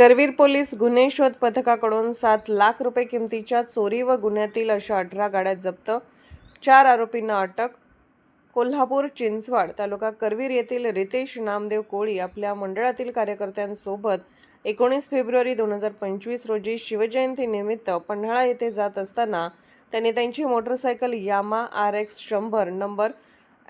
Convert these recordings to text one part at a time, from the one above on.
Karveer police गुन्हे शोध पथकाकडून सात लाख रुपये किमतीच्या चोरी व गुन्ह्यातील अशा अठरा गाड्या जप्त. चार आरोपींना अटक. कोल्हापूर चिंचवाड तालुका करवीर येथील रितेश नामदेव कोळी आपल्या मंडळातील कार्यकर्त्यांसोबत एकोणीस फेब्रुवारी दोन हजार पंचवीस रोजी शिवजयंतीनिमित्त पन्हाळा येथे जात असताना त्यांनी त्यांची मोटरसायकल यामा आर एक्स शंभर नंबर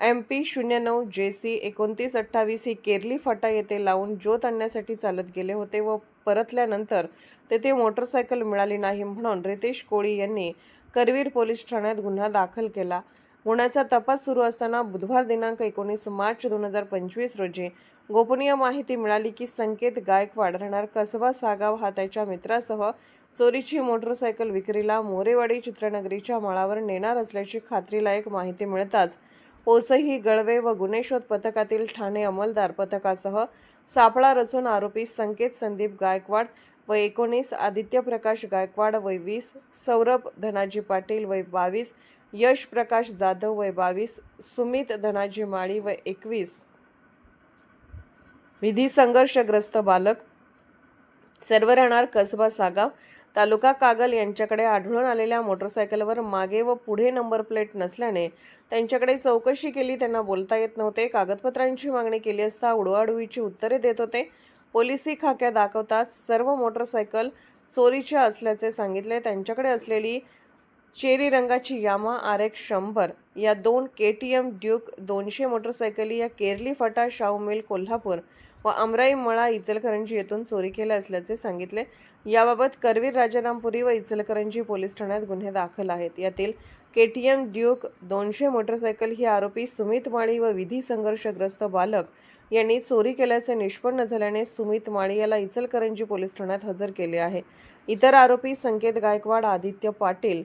एम पी शून्य नऊ जे सी एकोणतीस अठ्ठावीस ही केरली फाटा येथे लावून ज्योत आणण्यासाठी चालत गेले होते व परतल्यानंतर तेथे मोटरसायकल मिळाली नाही म्हणून रितेश कोळी यांनी करवीर पोलीस ठाण्यात गुन्हा दाखल केला. गुन्ह्याचा तपास सुरू असताना बुधवार दिनांक एकोणीस मार्च दोन हजार पंचवीस रोजी गोपनीय माहिती मिळाली की संकेत गायकवाड राहणार कसबा सागाव हा त्याच्या मित्रासह चोरीची मोटरसायकल विक्रीला मोरेवाडी चित्रनगरीच्या माळावर नेणार असल्याची खात्रीलायक माहिती मिळताच पोसई गळवे व गुन्हे शोध पथकातील ठाणे अंमलदार पथकासह सापळा रचून आरोपी संकेत संदीप गायकवाड व एकोणीस आदित्य प्रकाश गायकवाड वय वीस सौरभ धनाजी पाटील वय बावीस यश प्रकाश जाधव वय बावीस सुमित धनाजी माळी वय एकवीस. विधी संघर्षग्रस्त बालक. सर्व राहणार कसबा सागाव. तालुका कागल यांच्याकडे आढळून आलेल्या मोटरसायकलवर मागे व पुढे नंबर प्लेट नसल्याने त्यांच्याकडे चौकशी केली त्यांना बोलता येत नव्हते. कागदपत्रांची मागणी केली असता उडवाडवीची उत्तरे देत होते. पोलिसी खाक्या दाखवतात सर्व मोटरसायकल चोरीच्या असल्याचे सांगितले. त्यांच्याकडे असलेली चेरी रंगाची यामा आर एक्स शंभर. या दोन के टी एम ड्यूक दोनशे मोटरसायकली या केरली फटा शाहू मिल कोल्हापूर व अमराई मळा इचलकरंजी येथून चोरी केल्या असल्याचे सांगितले. याबाबत करवीर राजारामपुरी व इचलकरंजी पोलीस ठाण्यात गुन्हे दाखल आहेत. यातील के टी एम ड्यूक दोनशे मोटरसायकल ही आरोपी सुमित माळी व विधी संघर्षग्रस्त बालक यांनी चोरी केल्याचे निष्पन्न झाल्याने सुमित माळी याला इचलकरंजी पोलीस ठाण्यात हजर केले आहे. इतर आरोपी संकेत गायकवाड आदित्य पाटील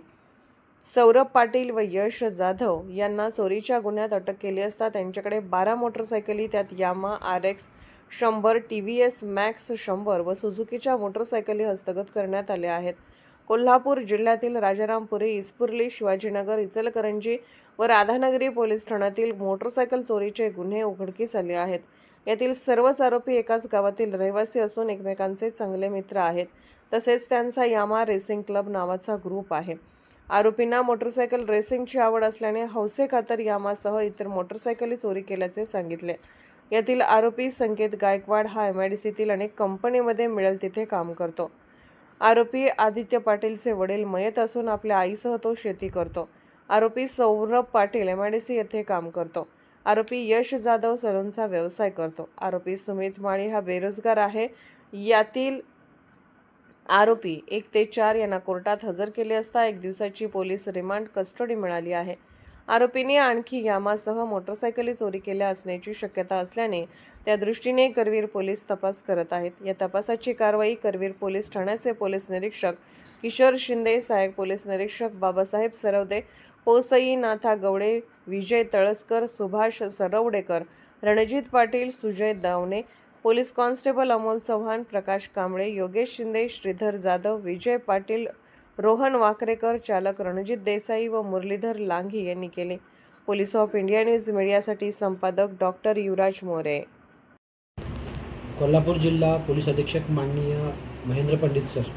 सौरभ पाटील व यश जाधव यांना चोरीच्या गुन्ह्यात अटक केली असता त्यांच्याकडे बारा मोटरसायकली त्यात यामा आर एक्स शंभर टी व्ही एस मॅक्स शंभर व सुझुकीच्या मोटरसायकली हस्तगत करण्यात आल्या आहेत. कोल्हापूर जिल्ह्यातील राजारामपुरी इस्पुर्ली शिवाजीनगर इचलकरंजी व राधानगरी पोलीस ठाण्यातील मोटरसायकल चोरीचे गुन्हे उघडकीस आले आहेत. यातील सर्वच आरोपी एकाच गावातील रहिवासी असून एकमेकांचे चांगले मित्र आहेत. तसेच त्यांचा यामा रेसिंग क्लब नावाचा ग्रुप आहे. आरोपींना मोटरसायकल रेसिंगची आवड असल्याने हौसे कातर यामासह इतर मोटरसायकली चोरी केल्याचे सांगितले. यातील आरोपी संकेत गायकवाड हा एम आय डी सीतील अनेक कंपनीमध्ये मिळेल तिथे काम करतो. आरोपी आदित्य पाटीलचे वडील मयत असून आपल्या आईसह तो शेती करतो. आरोपी Saurabh Patil M I D C येथे काम करतो. आरोपी यश जाधव सलूनचा व्यवसाय करतो. आरोपी सुमित माळी हा बेरोजगार आहे. यातील आरोपी एक ते चार यांना कोर्टात हजर केले असता एक दिवसाची पोलीस रिमांड कस्टडी मिळाली आहे. आरोपीने आणखी यामासह मोटरसायकली चोरी केल्या असण्याची शक्यता असल्याने त्या दृष्टीने करवीर पोलीस तपास करत आहेत. या तपासाची कारवाई करवीर पोलीस ठाण्याचे पोलीस निरीक्षक किशोर शिंदे सहाय्यक पोलीस निरीक्षक बाबासाहेब सरवदे पोसई नाथा गवडे विजय तळसकर सुभाष सरवडेकर रणजित पाटील सुजय दावणे पोलीस कॉन्स्टेबल अमोल चव्हाण प्रकाश कांबळे योगेश शिंदे श्रीधर जाधव विजय पाटील रोहन वाकरेकर चालक रणजित देसाई व मुरलीधर लांघी यांनी केले. पोलीस ऑफ इंडिया न्यूज मीडियासाठी संपादक डॉक्टर युवराज मोरे. कोल्हापूर जिल्हा पोलीस अधीक्षक माननीय महेंद्र पंडित सर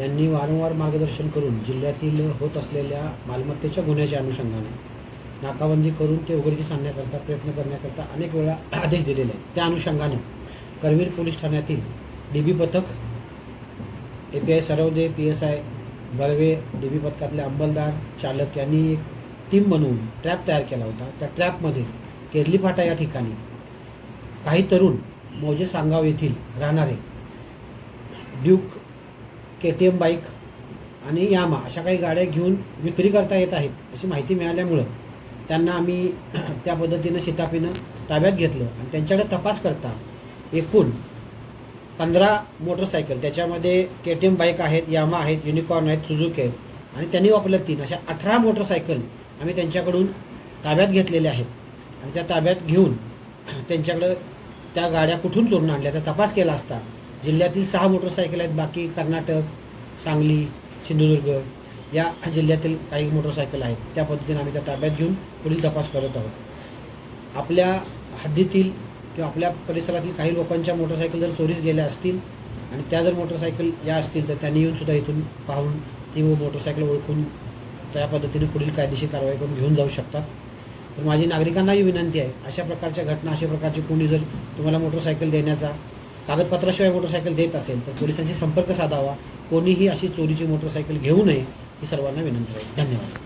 यांनी वारंवार मार्गदर्शन करून जिल्ह्यातील होत असलेल्या मालमत्तेच्या गुन्ह्याच्या अनुषंगाने नाकाबंदी करून ते उघडकीस आणण्याकरता प्रयत्न करण्याकरता अनेक वेळा आदेश दिलेले आहेत. त्या अनुषंगाने करवीर पोलीस ठाण्यातील डी बी पथक A P I Sarvade P S I Barve D B पथकातले अंमलदार चालक यांनी एक टीम बनवून ट्रॅप तयार केला होता. त्या ट्रॅपमध्ये केरली फाटा या ठिकाणी काही तरुण मौजे सांगाव येथील राहणारे Duke K T M bike आणि यामा अशा काही गाड्या घेऊन विक्री करता येत आहेत अशी माहिती मिळाल्यामुळं त्यांना आम्ही त्या पद्धतीनं शितापीनं ताब्यात घेतलं आणि त्यांच्याकडे तपास करता एकूण पंधरा मोटरसायकल त्याच्यामध्ये के टी एम बाईक आहेत यामा आहेत युनिकॉर्न आहेत सुझुकी आहेत आणि त्यांनी वापरल्या तीन. अशा अठरा मोटरसायकल आम्ही त्यांच्याकडून ताब्यात घेतलेल्या आहेत. आणि त्या ताब्यात घेऊन त्यांच्याकडं त्या गाड्या कुठून चोरून आणल्या त्या तपास केला असता जिल्ह्यातील सहा मोटरसायकल आहेत. बाकी कर्नाटक सांगली सिंधुदुर्ग या जिल्ह्यातील काही मोटरसायकल आहेत. त्या पद्धतीने आम्ही त्या ताब्यात घेऊन पुढील तपास करत आहोत. आपल्या हद्दीतील किंवा आपल्या परिसरातील काही लोकांच्या मोटरसायकल जर चोरीस गेल्या असतील आणि त्या जर मोटरसायकल या असतील तर त्यांनी येऊन सुद्धा इथून पाहून ती मोटरसायकल ओळखून त्या पद्धतीने पुढील कायदेशीर कारवाई करून घेऊन जाऊ शकतात तर माझी नागरिकांनाही विनंती आहे अशा प्रकारच्या घटना अशा प्रकारची कोणी जर तुम्हाला मोटरसायकल देण्याचा कागदपत्राशिवाय मोटरसायकल देत असेल तर पोलिसांशी संपर्क साधावा. कोणीही अशी चोरीची मोटरसायकल घेऊ नये ही सर्वांना विनंती आहे. धन्यवाद.